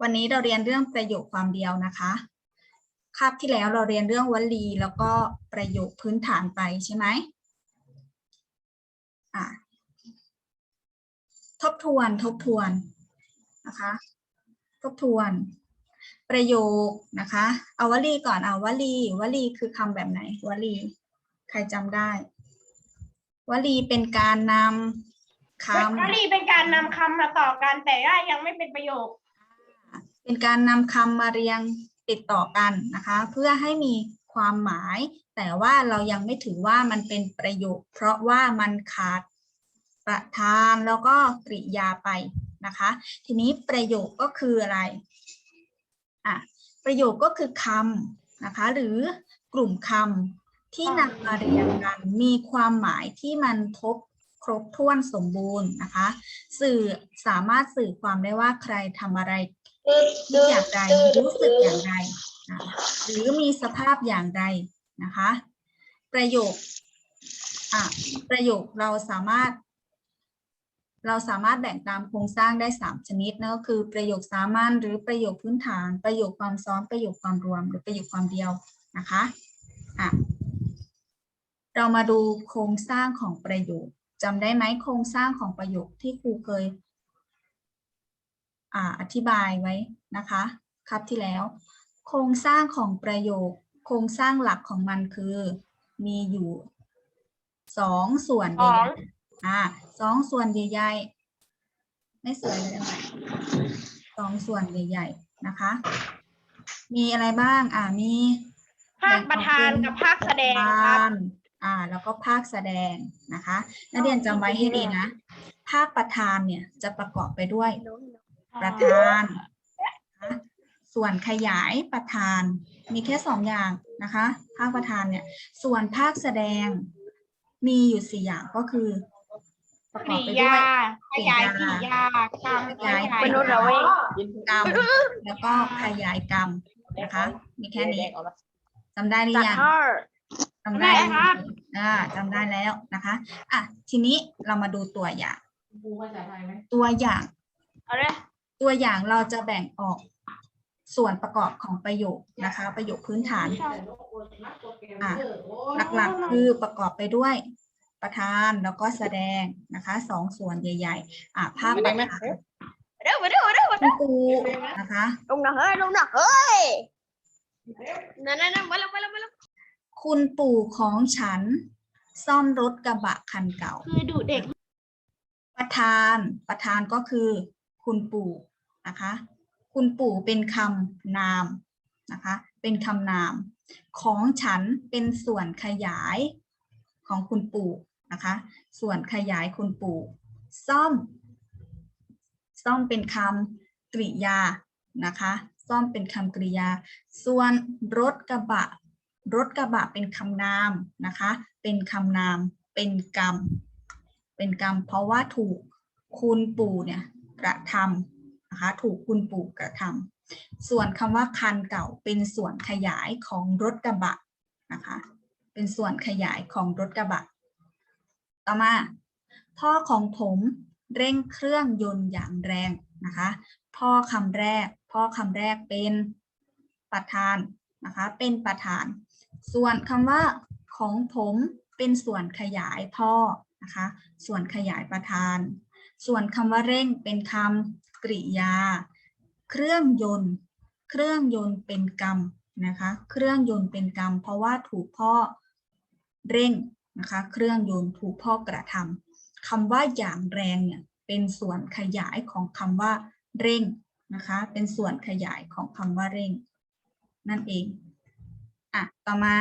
วันนี้เราเรียนเรื่องประโยคความเดียวนะคะคาบที่แล้วเราเรียนเรื่องวลีแล้วก็ประโยคพื้นฐานไปใช่ไหมอะทบทวนทบทวนนะคะ ทบทวน ประโยคนะคะ เอาวลีก่อนเอาวลีวลีคือคำแบบไหนวลี ใครจำได้วลีเป็นการนำ คำวลีเป็นการนำคำมาต่อกันแต่ว่ายังไม่เป็นประโยค เป็นการนำคำมาเรียงติดต่อกันนะคะ เพื่อให้มีความหมาย แต่ว่าเรายังไม่ถือว่ามันเป็นประโยค เพราะว่ามันขาดประธานแล้วก็กริยาไปนะคะ ทีนี้ประโยคก็คืออะไรอะประโยคก็คือคำนะคะ หรือกลุ่มคำที่นำมาเรียงกัน มีความหมายที่มันครบ ครบถ้วนสมบูรณ์นะคะ สื่อสามารถสื่อความได้ว่าใครทำอะไรคิดอย่างไรรู้สึกอย่างไรอะหรือมีสภาพอย่างไรนะคะ ประโยคอะประโยคเราสามารถ เราสามารถแบ่งตามโครงสร้างได้สามชนิดนั่นก็คือประโยคสามัญหรือประโยคพื้นฐาน ประโยคความซ้อนประโยคความรวม หรือประโยคความเดียวนะคะอะเรามาดูโครงสร้างของประโยค จำได้ไหมโครงสร้างของประโยคที่ครูเคยอ่าอธิบายไว้นะคะครับที่แล้ว โครงสร้างของประโยค โครงสร้างหลักของมันคือ มีอยู่สองส่วนใหสอญ่งๆอ่าสองส่วนใหญ่ๆไม่สวยเลยไหมสองส่วนใหญ่ๆนะคะ มีอะไรบ้างอ่ามีภาคประธานกับภาคแสดงประคธารับน อ่าแล้วก็ภาคแสดงนะคะนักเรียนจำไว้ให้ดีนะ ภาคประธานเนี่ยจะประกอบไปด้วยประธานนะคะส่วนขยายประธานมีแค่สองอย่างนะคะ ภาคประธานเนี่ย ส่วนภาคแสดงมีอยู่สี่อย่างก็คือ ประกกอบริไปด้วยยาขยายกริยากรรมขขยายยายมนุษย์เราเองกรรมเออแล้วก็ขยายกรรมนะคะ มีแค่นี้จำได้หรือยัง จำได้ได้ครับ อ่าจำได้แล้วนะคะ อะ ทีนี้เรามาดูตัวอย่าง ครูภาษาไทยไหมตัวอย่าง เอาเลยตัวอย่างเราจะแบ่งออกส่วนประกอบของประโยคนะคะ ประโยคพื้นฐาน อะ หลักๆ คือประกอบไปด้วยประธานแล้วก็แสดงนะคะสองส่วนใหญ่ๆ อะภาพประธานเร็วมาเร็วมาเร็วมาคุณครูนะคะ ลงหนักเฮ้ยลงหนักเฮ้ยนั่นนั่นนั่นมาแล้วมาแล้วมาแล้ว คุณปู่ของฉัน ซ่อมรถกระบะคันเก่า คือดูเด็ก ประธาน ประธานก็คือ คุณปู่นะคะ คุณปู่เป็นคำนามนะคะ เป็นคำนาม ของฉันเป็นส่วนขยายของคุณปู่นะคะ ส่วนขยายคุณปู่ซ่อม ซ่อมเป็นคำกริยานะคะ ซ่อมเป็นคำกริยา ส่วนรถกระบะ รถกระบะเป็นคำนามนะคะ เป็นคำนาม เป็นกรรม เป็นกรรม เพราะว่าถูกคุณปู่เนี่ยกระทำนะคะ ถูกคุณปู่กระทำส่วนคำว่าคันเก่าเป็นส่วนขยายของรถกระบะนะคะ เป็นส่วนขยายของรถกระบะ ต่อมา พ่อของผมเร่งเครื่องยนต์อย่างแรงนะคะ พ่อคำแรก พ่อคำแรกเป็นประธานนะคะ เป็นประธาน ส่วนคำว่าของผมเป็นส่วนขยายพ่อนะคะ ส่วนขยายประธาน ส่วนคำว่าเร่งเป็นคำกริยา เครื่องยนต์ เครื่องยนต์เป็นกรรมนะคะ เครื่องยนต์เป็นกรรม เพราะว่าถูกพ่อเร่งนะคะ เครื่องยนต์ถูกพ่อกระทำคำว่าอย่างแรงเนี่ยเป็นส่วนขยายของคำว่าเร่งนะคะ เป็นส่วนขยายของคำว่าเร่ง นั่นเอง อะต่อมา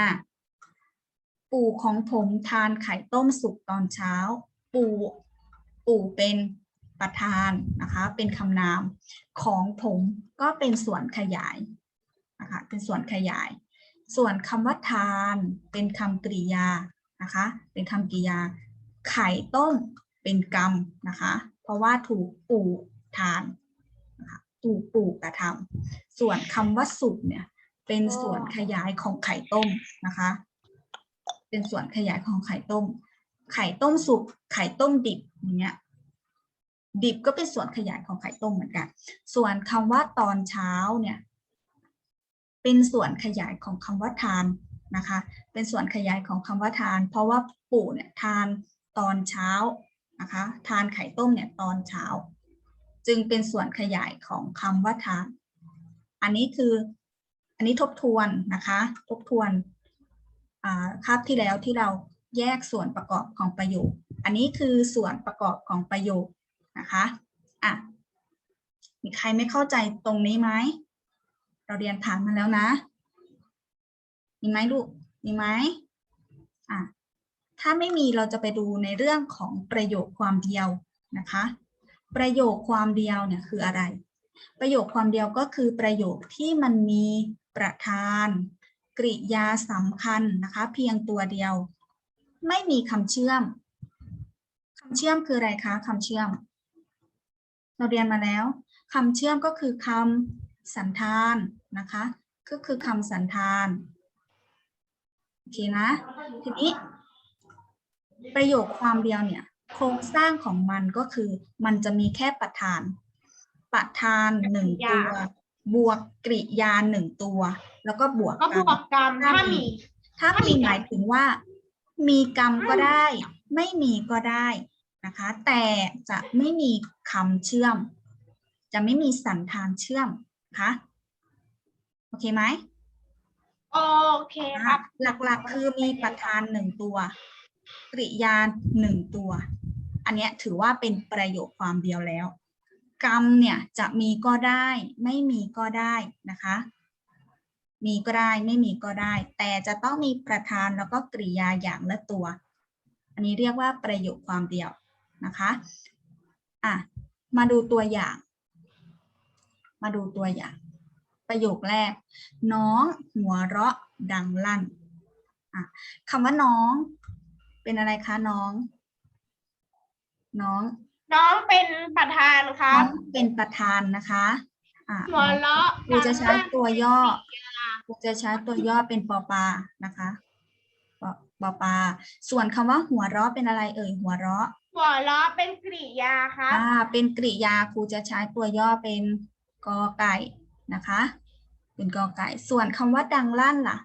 ปู่ของผมทานไข่ต้มสุกตอนเช้า ปู่ปู่เป็นประธานนะคะ เป็นคำนามของผมก็เป็นส่วนขยายนะคะเป็นส่วนขยาย ส่วนคำว่าทานเป็นคำกริยานะคะ เป็นคำกริยา ไข่ต้มเป็นกรรมนะคะ เพราะว่าถูกปู่ทานนะคะถูกปู่กระทำส่วนคำว่าสุกเนี่ย เป็นส่วนขยายของไข่ต้มนะคะ เป็นส่วนขยายของไข่ต้ม ไข่ต้มสุก ไข่ต้มดิบอย่างเงี้ย ดิบก็เป็นส่วนขยายของไข่ต้มเหมือนกัน ส่วนคำว่าตอนเช้าเนี่ย เป็นส่วนขยายของคำว่าทานนะคะ เป็นส่วนขยายของคำว่าทาน เพราะว่าปู่เนี่ยทานตอนเช้านะคะ ทานไข่ต้มเนี่ยตอนเช้า จึงเป็นส่วนขยายของคำว่าทาน อันนี้คือ อันนี้ทบทวนนะคะ ทบทวนอ่าคาบที่แล้วที่เราแยกส่วนประกอบของประโยค อันนี้คือส่วนประกอบของประโยคนะคะอะมีใครไม่เข้าใจตรงนี้ไหม เราเรียนผ่านมาแล้วนะ มีไหมลูก มีไหมอะถ้าไม่มีเราจะไปดูในเรื่องของประโยคความเดียวนะคะ ประโยคความเดียวเนี่ยคืออะไร ประโยคความเดียวก็คือประโยคที่มันมี ประธาน กริยาสำคัญนะคะ เพียงตัวเดียว ไม่มีคำเชื่อมคำเชื่อมคืออะไรคะคำเชื่อม เราเรียนมาแล้วคำเชื่อมก็คือคำสันธานนะคะก็คือคำสันธานโอเคนะทีนี้ ประโยคความเดียวเนี่ย โครงสร้างของมันก็คือ มันจะมีแค่ประธาน ประธานหนึ่งตัว บวกกริยาหนึ่งตัว แล้วก็บวกก็บกันวกกรรมถ้ามี ถ้ามีหมายถึงว่า มีกรรมก็ได้ ไม่มีก็ได้นะคะ แต่จะไม่มีคำเชื่อม จะไม่มีสันธานเชื่อมนะคะโอเคไหมโอเคครับหลักๆ คือมีประธานหนึ่งตัว กริยาหนึ่งตัว อันเนี้ยถือว่าเป็นประโยคความเดียวแล้ว กรรมเนี่ยจะมีก็ได้ ไม่มีก็ได้นะคะ มีก็ได้ไม่มีก็ได้ แต่จะต้องมีประธานแล้วก็กริยาอย่างละตัว อันนี้เรียกว่าประโยคความเดียวนะคะอะมาดูตัวอย่าง มาดูตัวอย่าง ประโยคแรก น้องหัวเราะดังลั่นอะคำว่าน้อง เป็นอะไรคะน้อง น้อง น้องเป็นประธานคน้รัอบ งเป็นประธานนะคะอะหัวเราะครูจะใช้ตัวย่อครูจะใช้ตัวย่อเป็นปอปานะคะปอปอปา ส่วนคำว่าหัวเราะเป็นอะไรเอ่ยหัวเราะ หัวเราะเป็นกริยาครับ อ่า เป็นกริยาครูจะใช้ตัวย่อเป็นกอไก่นะคะ เป็นกอไก่ ส่วนคำว่าดังลั่นล่ะ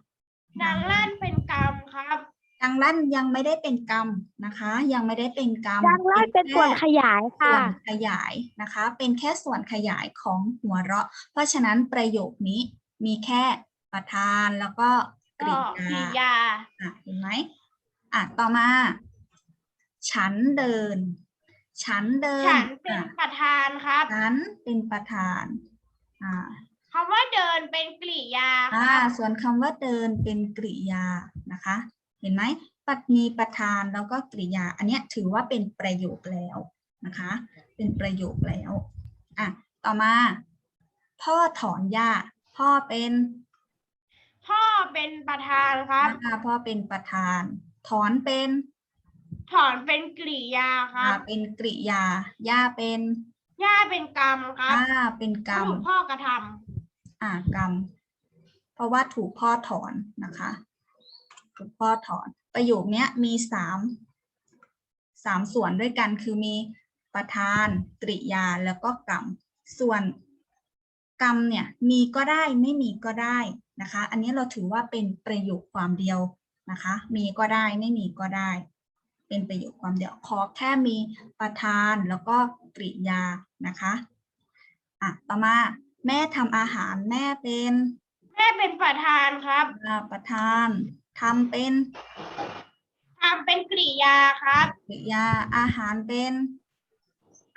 ดังลั่นเป็นกรรมครับ ดังลั่นยังไม่ได้เป็นกรรมนะคะ ยังไม่ได้เป็นกรรมดังลั่นเป็นส่วนขยายส่ค่ะวนขยายนะคะ เป็นแค่ส่วนขยายของหัวเราะ เพราะฉะนั้นประโยคนี้มีแค่ประธานแล้วก็กก็ริกริยายาอะเห็นไหมอะต่อมา ฉันเดิน ฉันเดินฉันเป็นอะประธานครับฉันเป็นประธานอ่าคำว่าเดินเป็นกริยาคอ่ารับส่วนคำว่าเดินเป็นกริยานะคะ เห็นไหมปัดมีประธานแล้วก็กริยา อันเนี้ยถือว่าเป็นประโยคแล้วนะคะ เป็นประโยคแล้วอะต่อมา พ่อถอนหญ้า พ่อเป็น พ่อเป็นประธานครับอ่าพ่อเป็นประธาน ถอนเป็น ถอนเป็นกริยาคอ่ารับเป็นกริยาหญ้าเป็นย่าเป็นกรรมครับอ่าเป็นกรรม ถูกพ่อกระทำ อ่ากรรม เพราะว่าถูกพ่อถอนนะคะ ถูกพ่อถอน ประโยคนี้มีสามสามส่วนด้วยกันคือมีประธาน กริยาแล้วก็กรรม ส่วนกรรมเนี่ยมีก็ได้ไม่มีก็ได้นะคะ อันนี้เราถือว่าเป็นประโยคความเดียวนะคะ มีก็ได้ไม่มีก็ได้ เป็นประโยคความเดียวขอแค่มีประธานแล้วก็กริยานะคะอะต่อมาแม่ทำอาหารแม่เป็น แม่เป็นประธานครับ ประธาน ทำเป็นทำเป็นกริยาครับ กริยาอาหารเป็น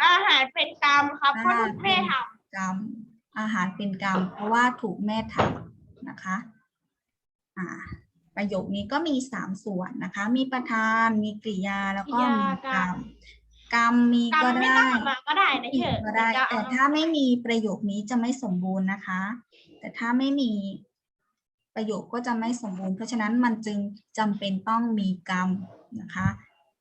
อาหารเป็นกรรมครับเพราะถูกแม่ทกรรมอาหารเป็นกรรม เพราะว่าถูกแม่ทำนะคะอ่าประโยคนี้ก็มีสามส่วนนะคะ มีประธาน มีกริยาแล้วก็มีกรรม กรรมมีำกรรก็มไม่ได้ต้องออกมาก็ได้นะมีเถอะก็ได้จะแต่เอาถ้าไม่มีประโยคนี้จะไม่สมบูรณ์นะคะ แต่ถ้าไม่มี ประโยคก็จะไม่สมบูรณ์ เพราะฉะนั้นมันจึงจำเป็นต้องมีกรรมนะคะ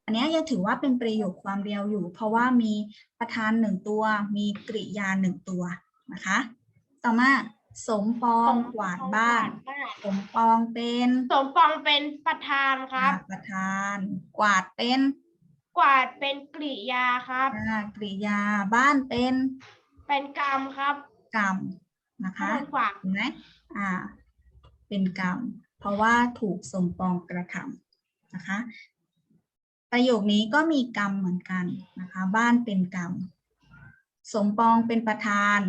อันเนี้ยยังถือว่าเป็นประโยคความเดียวอยู่ เพราะว่ามีประธานหนึ่งตัว มีกริยาหนึ่งตัวนะคะ ต่อมาสมปองกวาดบ้าน สมปองเป็น สมปองเป็นประธานครับอ่าประธาน กวาดเป็น กวาดเป็นกริยาครับอ่ากริยา บ้านเป็น เป็นกรรมครับ กรรมนะคะเป็นกวาดเห็นไหมอ่า เป็นกรรม เพราะว่าถูกสมปองกระทำนะคะ ประโยคนี้ก็มีกรรมเหมือนกันนะคะ บ้านเป็นกรรม สมปองเป็นประธาน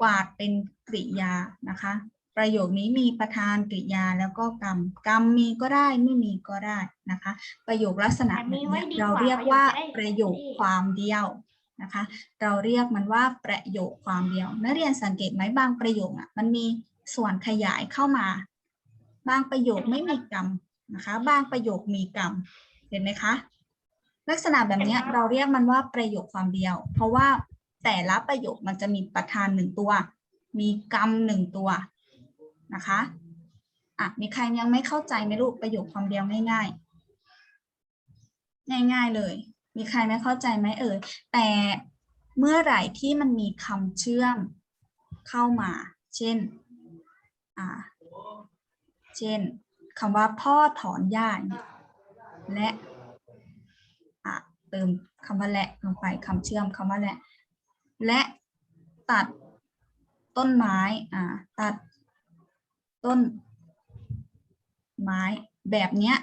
กวาดเป็นกริยานะคะ ประโยคนี้มีประธานกริยาแล้วก็กรรม กรรมมีก็ได้ไม่มีก็ได้นะคะ ประโยคลักษณะแบบเนี้ยเราเรียกว่าประโยคความเดียวนะคะ เราเรียกมันว่าประโยคความเดียว นักเรียนสังเกตไหมบางประโยคอะมันมี ส่วนขยายเข้ามา บางประโยคไม่มีกรรมนะคะ บางประโยคมีกรรม เห็นไหมคะ ลักษณะแบบเนี้ยเราเรียกมันว่าประโยคความเดียว เพราะว่าแต่ละประโยคมันจะมีประธานหนึ่งตัว มีกรรมหนึ่งตัวนะคะอะมีใครยังไม่เข้าใจไหมลูกประโยคความเดียวง่าย ๆ ง่าย ๆเลย มีใครไม่เข้าใจไหมเอ่ยแต่เมื่อไหร่ที่มันมีคำเชื่อมเข้ามา เช่น อ่าเช่นคำว่าพ่อถอนหญ้าและอะเติมคำว่าและลงไปคำเชื่อมคำว่าและ และตัดต้นไม้อ่าตัดต้นไม้แบบเนี้ย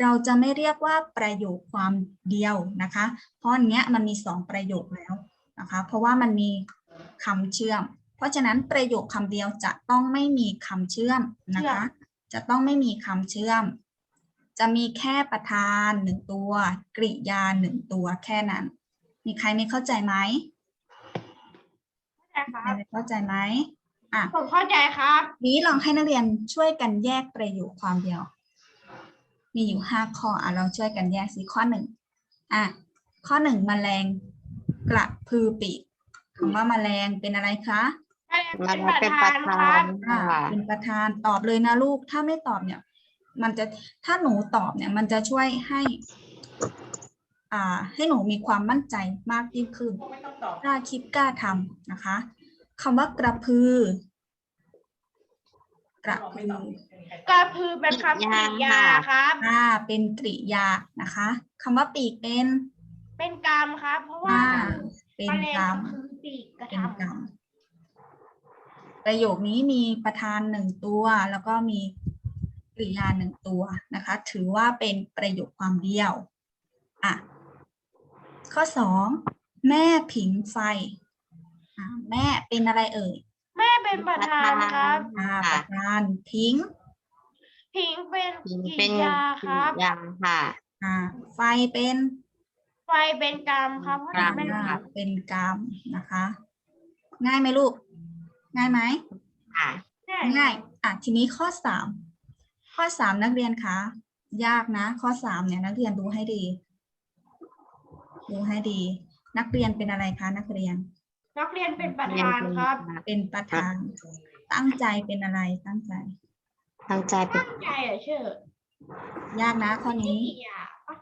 เราจะไม่เรียกว่าประโยคความเดียวนะคะ เพราะเนี้ยมันมีสองประโยคแล้วนะคะ เพราะว่ามันมีคำเชื่อม เพราะฉะนั้นประโยคคำเดียวจะต้องไม่มีคำเชื่อมนะคะ จะต้องไม่มีคำเชื่อม จะมีแค่ประธานหนึ่งตัว กริยาหนึ่งตัวแค่นั้น มีใครไม่เข้าใจไหมนะคใครรับไม่เข้าใจไหมอะผมเข้าใจครับนี้ลองให้นักเรียนช่วยกันแยกประโยคความเดียว มีอยู่ห้าข้ออะเราช่วยกันแยกสิข้อหนึ่งอะข้อหนึ่งแมลงกระพือปีกคำว่าแมลงเป็นอะไรคะ เป็มันนประเป็นธาประนธาครับนอ่าค่ะ เป็นประธานตอบเลยนะลูก ถ้าไม่ตอบเนี่ย มันจะถ้าหนูตอบเนี่ย มันจะช่วยให้ อ่า ให้หนูมีความมั่นใจมากยิ่งขึ้นกล้าคิดกล้าทำนะคะคำว่ากระพือกระพือก็คือเป็นคำกริยาครับอ่า เป็นกริยานะคะคำว่าปีกเป็น เป็นกรรมครับ เพราะว่าอ่าเป็นมะเร็กรรมงคือปีกกระเป็นทำกรรม ประโยคนี้มีประธานหนึ่งตัว แล้วก็มีกริยาหนึ่งตัวนะคะ ถือว่าเป็นประโยคความเดียวอะข้อสองแม่ผิงไฟอ่าแม่เป็นอะไรเอ่ยแม่เป็นประธานครับอ่าประธานพิงผิงเป็นพิงกิเป็นริยาครับยังค่ะอ่าไฟเป็นไฟเป็นกรรมครับเพราะกรรมฉะนั้นอ่าเป็นกรรมนะคะ ง่ายไหมลูก ง่ายไหมค่ะง่ายอะทีนี้ข้อสามข้อสามนักเรียนคะยากนะ ข้อสามเนี่ยนักเรียนดูให้ดี ดูให้ดี นักเรียนเป็นอะไรคะนักเรียน นักเรียนเป็นประธานครับ เป็นประธาน ตั้งใจเป็นอะไรตั้งใจ ตั้งใจเป็นตั้งใจเหรอเชื่อยากนะข้อนี้กิริยาปะ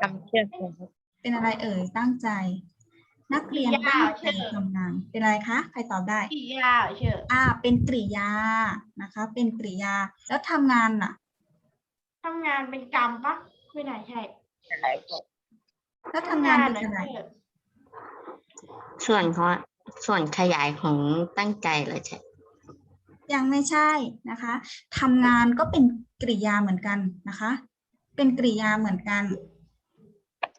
คำเชื่อมเป็นอะไรเอ่ยตั้งใจ นักเรียนตั้งใจทำงานเป็นอะไรคะ ใครตอบได้กิริยาเหรอเชื่ออ่า เป็นกริยานะคะ เป็นกริยา แล้วทำงานล่ะ ทำงานเป็นกรรมปะไม่น่าใช่แล้วทำงานเป็นอะไรหชื่ส่วนของส่วนขยายของตั้งใจเหรอใช่ ยังไม่ใช่นะคะทำงานก็เป็นกริยาเหมือนกันนะคะ เป็นกริยาเหมือนกัน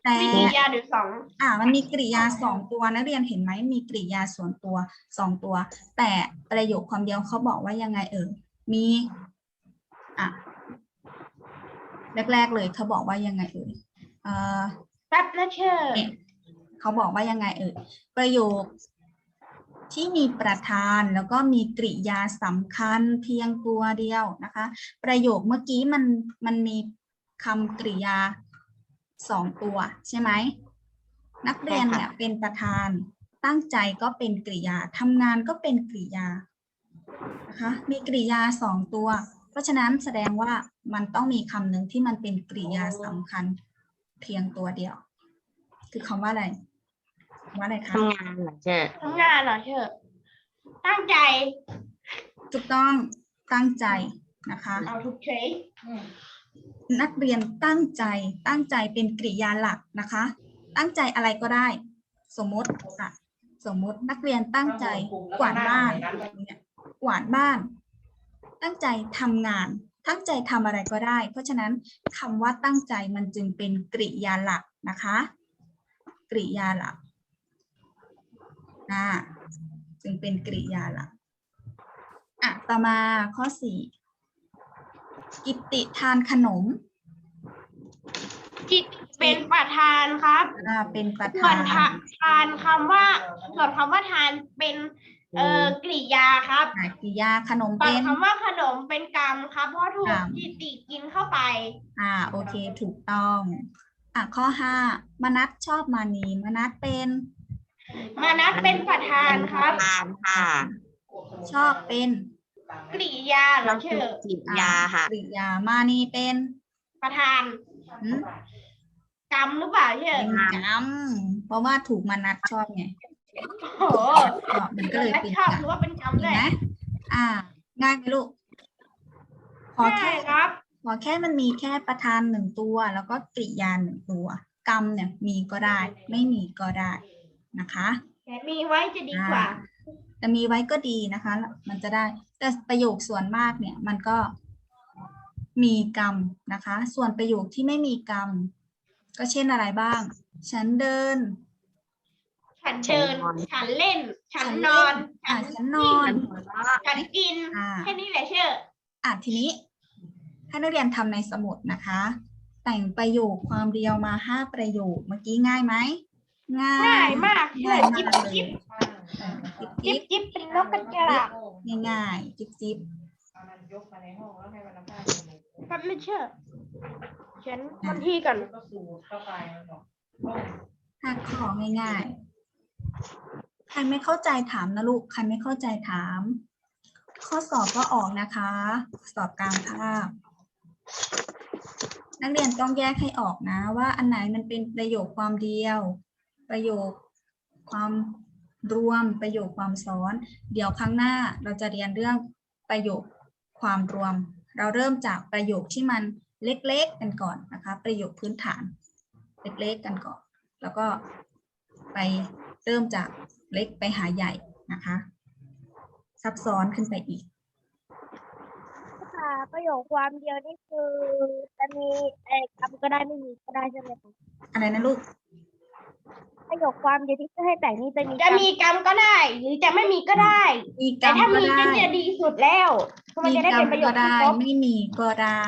แต่มีกิริยาหรือสองอ่า มันมีกริยาสองตัวนักเรียนเห็นไหมมีกริยาส่วนตัวสองตัว แต่ประโยคความเดียวเขาบอกว่ายังไงเออมีอะแรกๆเลยเขาบอกว่ายังไงเออเอ่อแป๊บนะเชื่อเนี่ยเขาบอกว่ายังไงเอ่ยประโยคที่มีประธานแล้วก็มีกริยาสำคัญเพียงตัวเดียวนะคะ ประโยคเมื่อกี้มันมันมีคำกริยา สองตัวใช่ไหม นักเรียนเนี่ยเป็นประธาน ตั้งใจก็เป็นกริยาทำงานก็เป็นกริยานะคะมีกริยาสองตัว เพราะฉะนั้นแสดงว่ามันต้องมีคำหนึ่งที่มันเป็นกริยาสำคัญเพียงตัวเดียว คือคำว่าอะไรคำว่าอะไรคะทำงานเหรอเชื่อทำงานเหรอเชื่อตั้งใจถูกต้องตั้งใจนะคะ เอาทุกเฉย นักเรียนตั้งใจตั้งใจเป็นกริยาหลักนะคะ ตั้งใจอะไรก็ได้ สมมติอะสมมตินักเรียนตั้งใจกวาดบ้านเนี่ยกวาดบ้าน ตั้งใจทำงาน ตั้งใจทำอะไรก็ได้ เพราะฉะนั้นคำว่าตั้งใจมันจึงเป็นกริยาหลักนะคะ กริยาหลักอ่าจึงเป็นกริยาหลักอะต่อมาข้อสี่ กิตติทานขนมจิตเป็นประธานครับ อ่าเป็นประส่วธานนทาทานคำว่า ส่วนคำว่าทานเป็น เอ่อกริยาครับอะกริยาขนมส่วเป็นนคำว่าขนมเป็นกรรมครับ เพราะถูกกรรม จิตติกินเข้าไป อ่าโอเคถูกต้อง อะข้อห้ามนัทชอบมานีมนัทเป็น มานัดเป็นประธานครับ ทานค่ะ ชอบเป็น กริยาเหรอเชื่อจิตอ่ยาค่ะ กริยามานีเป็นประธานหืมกรรมหรือเปล่าเชื่อเป็นกรรมเพราะว่าถูกมานัทชอบไงโอ้โหก็มันก็เลยและเป็นชอบกรรถืมอว่าเป็นกรรมเห็นด้วยไหมอ่า ง่ายไหมลูก ขอใช่แค่ ครับ ขอแค่มันมีแค่ประธานหนึ่งตัว แล้วก็กริยาหนึ่งตัว กรรมเนี่ยมีก็ได้ ไม่มีก็ได้นะคะ แต่มีไว้จะดีกว่า แต่มีไว้ก็ดีนะคะ มันจะได้ แต่ประโยคส่วนมากเนี่ยมันก็มีกรรมนะคะ ส่วนประโยคที่ไม่มีกรรม ก็เช่นอะไรบ้าง ฉันเดิน ฉันเดินฉันเล่น ฉันนอนอะฉัฉันนนอน ฉันกิน อ่า แค่นี้แหละเชื่อ อะทีนี้ให้นักเรียนทำในสมุดนะคะ แต่งประโยคความเดียวมาห้าประโยคเมื่อกี้ง่ายไหมง่ายง่ายมากเชื่อง่ายจิ๊บมากเลยจิ๊บเออจิ๊บ จิ๊จิ๊บบจิ๊บเป็นนกกระจาบง่ายๆ จิ๊บจิ๊บก็ไม่เชื่อเขียนวันที่ก่อนห้าข้อง่ายๆ ใครไม่เข้าใจถามนะลูก ใครไม่เข้าใจถาม ข้อสอบก็ออกนะคะ สอบกลางภาพ นักเรียนต้องแยกให้ออกนะ ว่าอันไหนมันเป็นประโยคความเดียว ประโยคความ รวมประโยคความซ้อน เดี๋ยวครั้งหน้าเราจะเรียนเรื่องประโยคความรวม เราเริ่มจากประโยคที่มันเล็กๆกันก่อนนะคะ ประโยคพื้นฐาน เล็กๆกันก่อน แล้วก็ไปเริ่มจากเล็กไปหาใหญ่นะคะ ซับซ้อนขึ้นไปอีกค่ะประโยคความเดียวนี่คือจะมีเอกคำก็ได้ไม่มีก็ได้ใช่ไหมคะอะไรนะลูก ประโยคความเดียวที่จะให้แต่งนี่จะมีจะคำมีกรรมก็ได้ หรือจะไม่มีก็ได้ มีกรแต่รมถ้าก็มีก็ได้จะดีสุดแล้วเพราะมันมีจะได้กรรเป็นมประโยก็คที่ได้ครบไม่มีก็ได้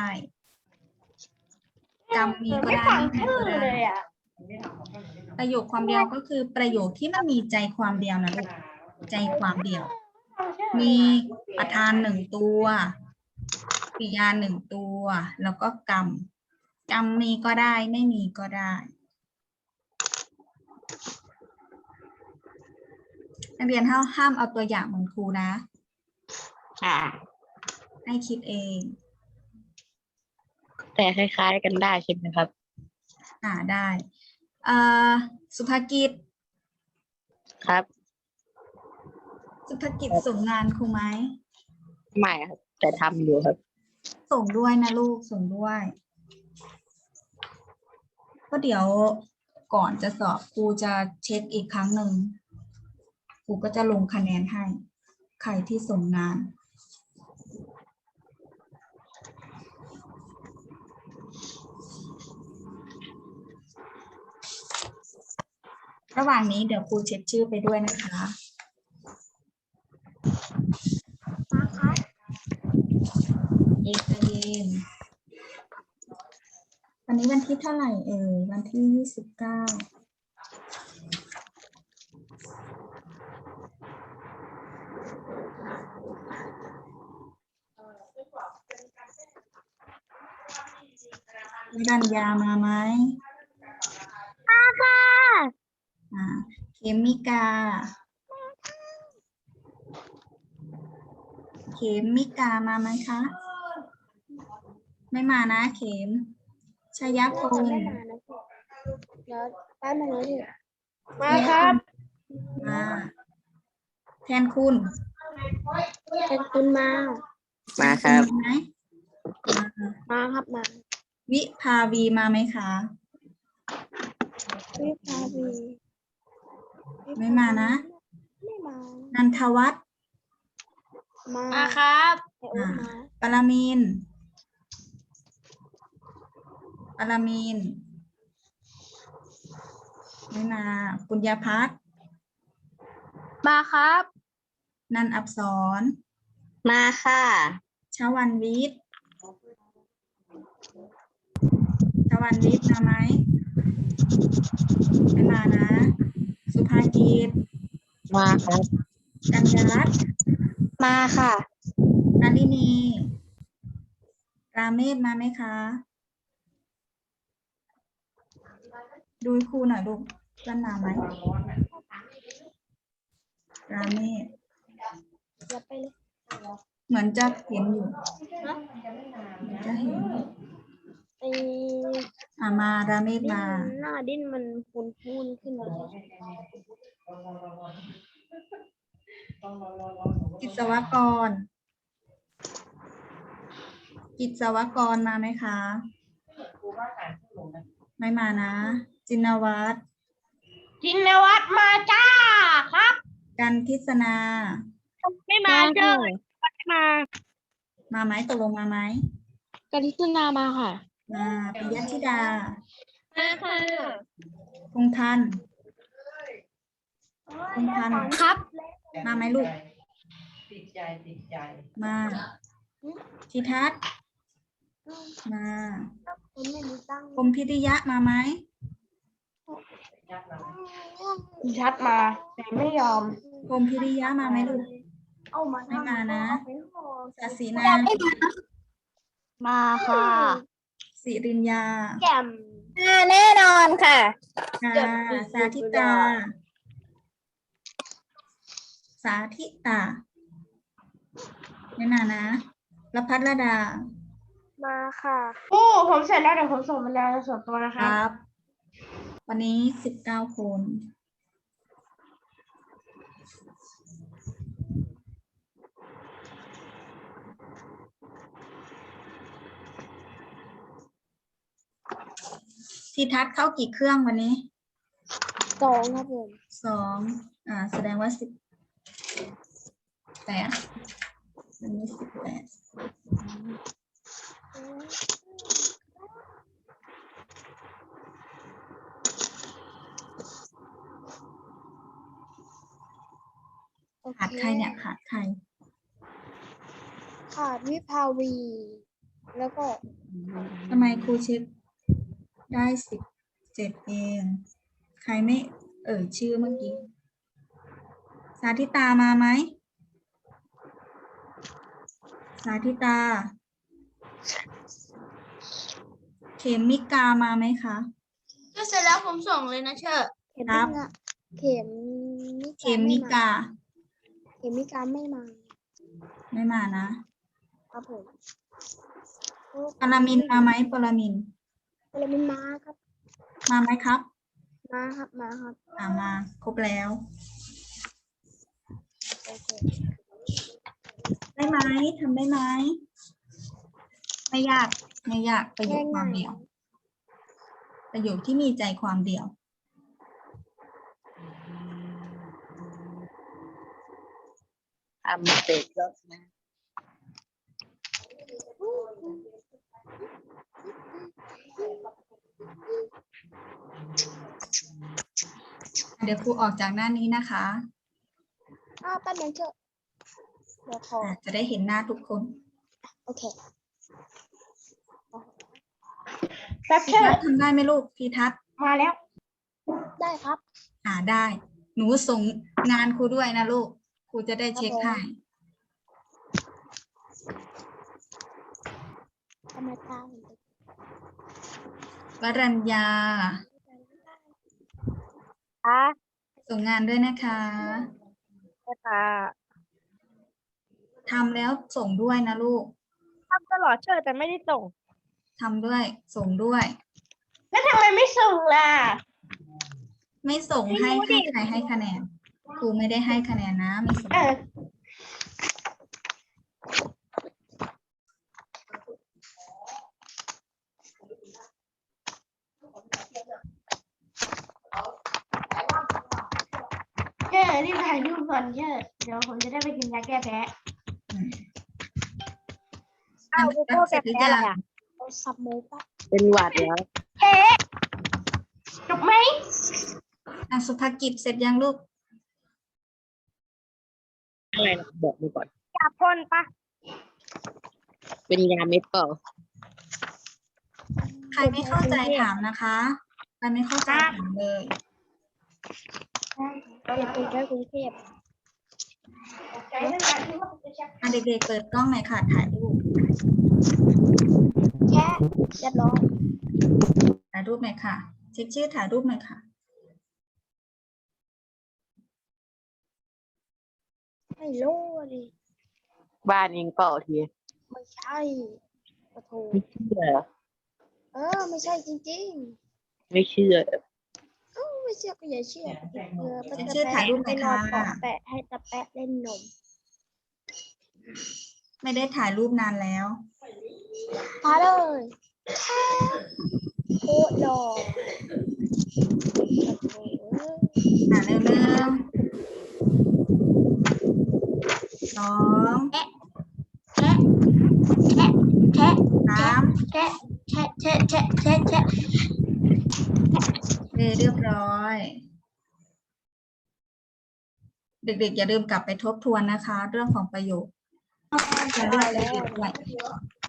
กรรมมีก็ไม่ได้ฟังไม่มีชื่อก็เลได้ยอะประโยคความเดียวก็คือประโยคที่มันมีใจความเดียวนะลูกใจความเดียว ฟังชื่อมีประธานหนึ่งตัวกริยาหนึ่งตัว แล้วก็กรรมกรรมมีก็ได้ไม่มีก็ได้ นักเรียนห้ามห้ามเอาตัวอย่างเหมือนครูนะ ค่ะ ให้คิดเอง แต่คล้ายๆกันได้ใช่ไหมครับ อ่าได้อ่าสุภกิจ ครับ สุภกิจส่งงานครูไหม ไม่ครับ แต่ทำอยู่ครับ ส่งด้วยนะลูกส่งด้วย ก็เดี๋ยว ก่อนจะสอบครูจะเช็คอีกครั้งหนึ่งครูก็จะลงคะแนนให้ ใครที่ส่งงานระหว่างนี้เดี๋ยวครูเช็คชื่อไปด้วยนะคะเย็นใจเย็น วันนี้วันที่เท่าไหร่เอ่ยวันที่ยี่สิบเก้าดันยามาไหมมาค่ะอ่าเคมิกา เขมมิกามาไหมคะ ไม่มานะเข็ม ชยพงศ์ไม่มานะเดี๋ยวแป๊บนึงนะพี่มาครับมาแทนคุณเป็นคุณมา มาครับมีไหมมามาครับมาวิภาวีมาไหมคะ วิภาวีไม่มานะ ไม่มานันทวัฒน์มามาครับไอโอ๊ตมาปรมินทร์ ปรมินทร์ไม่มาปุญญพัฒน์มาครับ นันอับสรมาค่ะชวันวิทย์ชวันวิทย์มาไหมไม่มานะ สุภากิจมาครับกัญญารัตน์มาค่ะนาลินีราเมศมาไหมคะ ดูให้ครูหน่อยลูกเพื่อนมาไหมราเมศอย่าไปเลยเหมือนจะเห็นอยู่เหมือนจะเห็นอยู่ไอ้อ่ามาราเมศดิ้นมาหน้าดิ้นมันพูนพูนขึ้นมากิจวกร กิจวกรมาไหมคะ ไม่มานะ จินวัตรจินวัฒน์มาจ้าครับ กันทิศนา ไม่มาเจ้าไม่มา มาไหมตกลงมาไหมกันทิศนามาค่ะมาปิยธิดามาค่ะพงษ์ทันพงษ์ทันครับ มาไหมลูกติดใจติดใจ มาทิทัศน์มาคนไม่มีตังค์พรหมพิริยะมาไหมยักษ์เรา ชัดมาแต่ไม่ยอมพรหมพิริยะมาไหมลูก เอามาไม่มานะเอาไปห่อศาสีนามาค่ะสิริญญาแจ่มแน่นอนค่ะค่ะสาธิตา สาธิตาไม่มานะรพัฒรดา มาค่ะ โอ้ ผมเสร็จแล้วเดี๋ยวผมส่งบรรยายส่วนตัวนะคครับรับ วันนี้สิบเก้าคน ทีทัศน์เข้ากี่เครื่องวันนี้สองครับผมสองอ่า แสดงว่าสิบแปดวันนี้สิบแปด โอเคขาดใครเนี่ยขาดใครขาดวิภาวี แล้วก็ทำไมครูเช็คได้สิบเจ็ดเอง ใครไม่เอ่ยชื่อเมื่อกี้ สาธิตามาไหม สาธิตา เขมิกามาไหมคะ ก็เสร็จแล้วผมส่งเลยนะเชอร์ เข็มครับมิกาเข็มเขมิกา เข็มมิกาไม่มาไม่มานะ ครับผมปรมินทร์มาไหมปรมินทร์ปรมินทร์มาครับ มาไหมครับ มาครับมาครับอ่ามา ครบแล้วโอเคได้ไหมทำได้ไหมไม่ยากไม่ยากประโยคความเดียว ประโยคที่มีใจความเดียว ทำเสร็จแล้วนะเดี๋ยวครูออกจากหน้านี้นะคะอ้าวแป๊บนึงเถอะเดี๋ยวขออะจะได้เห็นหน้าทุกคนโอเคแป๊บพีเชอทัศร์น์ทำได้ไหมลูกพีทัศน์มาแล้ว ได้ครับ อ่าได้ หนูส่งงานครูด้วยนะลูก ครูจะได้เช็คให้ทำไมตาผมวรัญญาค่ะส่งงานด้วยนะคะค่ะทำแล้วส่งด้วยนะลูกทำตลอดเชื่อแต่ไม่ได้ส่ง ทำด้วย ส่งด้วย แล้วทำไมไม่ส่งล่ะ ไม่ส่งให้ให้ใครให้คะแนน ครูไม่ได้ให้คะแนนนะมีสิเย่รีบถ่ายรูปก่อนเย่เดี๋ยวผมจะได้ไปกินยาแก้แพ้อ้าวกูแก้แพ้อะไรอะสมูปเป็นหวัดแล้วเฮ้จบไหมอะสุภกิจเสร็จยังลูก อะไรนะบอกมาก่อนจับคนปะเป็นยาเม็ดเปล่าใครไม่เข้าใจถามนะคะใครไม่เข้าใจถามเลยเด็กติดด้วยกรุงเทพใจนั่นแหละที่ว่าจะชักอะเด็กๆเปิดกล้องหน่อยค่ะถ่ายรูปแค่เรียบร้อยถ่ายรูปหน่อยค่ะเช็คชื่อถ่ายรูปหน่อยค่ะ ไม่รู้ดิบ้านเองเปล่าทีไม่ใช่ปะโถไม่เชื่อ เออ ไม่ใช่จริงไม่เชื่อ ๆเอ้าไม่เชื่อก็อย่าเชื่อเออปะเช็คตะชื่อถ่ายรูปหไปน่อยนอนค่ะเกาะแปะให้ตะแปะเล่นนมไม่ได้ถ่ายรูปนานแล้ว มาเลยโคตรหล่อโอ้โหอะเร็วๆ สองแอะแคะแคะแคะสามแคะแคะแคะแคะแคะแคะเออเรียบร้อย เด็กๆ อย่าลืมกลับไปทบทวนนะคะ เรื่องของประโยคจะเลือกประโยคด้วย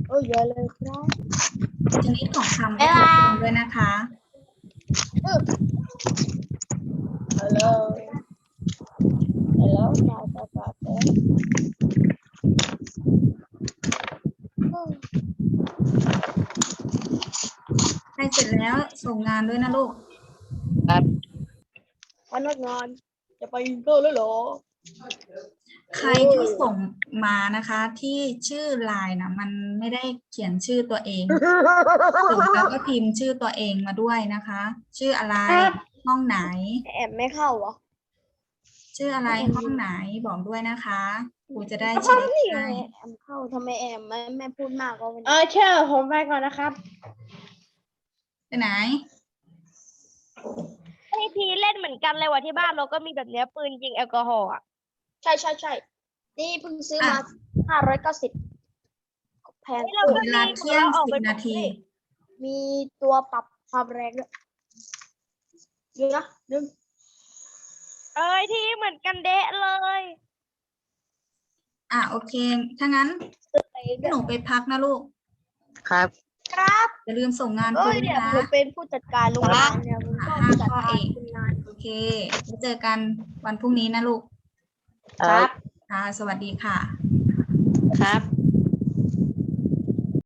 โอ้ยเยอะเลยครับชนิดของคำก็ทบทวนด้วยนะคะฮั ลโหลฮัลโหลจ่ายจ่ายจ่ายเอ๊ะโอ้ใครเสร็จแล้วส่งงานด้วยนะลูกพนักงานจะไปอินเตอร์แล้วเหรอ ใครที่ส่งมานะคะ ที่ชื่อไลน์นะมันไม่ได้เขียนชื่อตัวเองส่งแล้วก็พิมพ์ชื่อตัวเองมาด้วยนะคะ ชื่ออะไร ห้องไหน แอบไม่เข้าเหรอ ชื่ออะไรห้องไหนบอกด้วยนะคะครูจะได้ทำเช็คนี่ไงให้ แอมเข้าทำไมแอมไม่ไม่พูดมากก็วันเอนี้อเชื่อผมไปก่อนนะครับ ไปไหน ไอทีเล่นเหมือนกันเลยว่ะที่บ้านเราก็มีแบบเนี้ยปืนยิงแอลกอฮอล์อะใช่ใช่ใช่นี่เพิ่งซื้อมาห้าร้อยเก้าสิบแพงเวลาเที่ยงสิบนาที มีตัวปรับความแรงด้วยเดี๋ยวนะหนึ่ง เอ้ยที่เหมือนกันเดะเลยอะโอเค ถ้างั้นไปหนูไปพักนะลูก ครับ ครับอย่าลืมส่งงานคเอ้รูยเดี๋ยวนะผมเป็นผู้จัดการโรงงานเนี่ยผมชอบจัดการคนงาน โอเคไว้เจอกันวันพรุ่งนี้นะลูก ครับ ค่ะ สวัสดีค่ะ ครับ